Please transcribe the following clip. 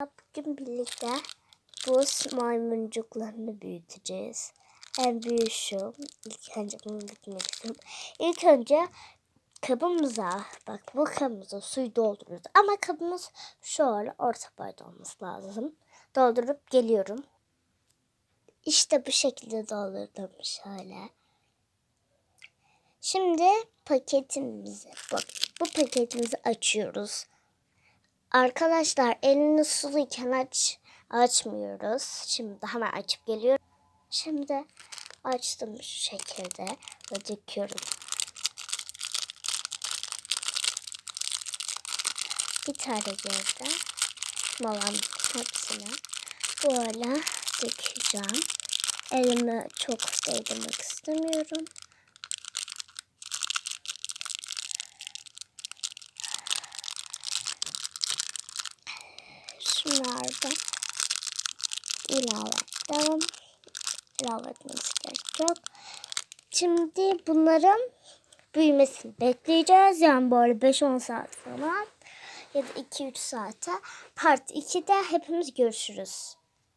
Bugün birlikte bu maymuncuklarını büyüteceğiz. En büyüğü şu. İlk önce bunu bitmek istiyorum. İlk önce kabımıza, bak bu kabımıza suyu dolduruyoruz. Ama kabımız şöyle orta boyda olması lazım. Doldurup geliyorum. İşte bu şekilde doldurdum şöyle. Şimdi paketimizi, bak bu paketimizi açıyoruz. Arkadaşlar elini suluyken aç, açmıyoruz. Şimdi hemen açıp geliyorum. Şimdi açtım şu şekilde ve döküyorum. Bir tane girdi. Malam hepsini böyle dökeceğim. Elimi çok değdirmek istemiyorum. Da ilave edelim. İlave etmemiz gerek yok. Şimdi bunların büyümesini bekleyeceğiz. Yani böyle 5-10 saat falan ya da 2-3 saate. Part 2'de hepimiz görüşürüz.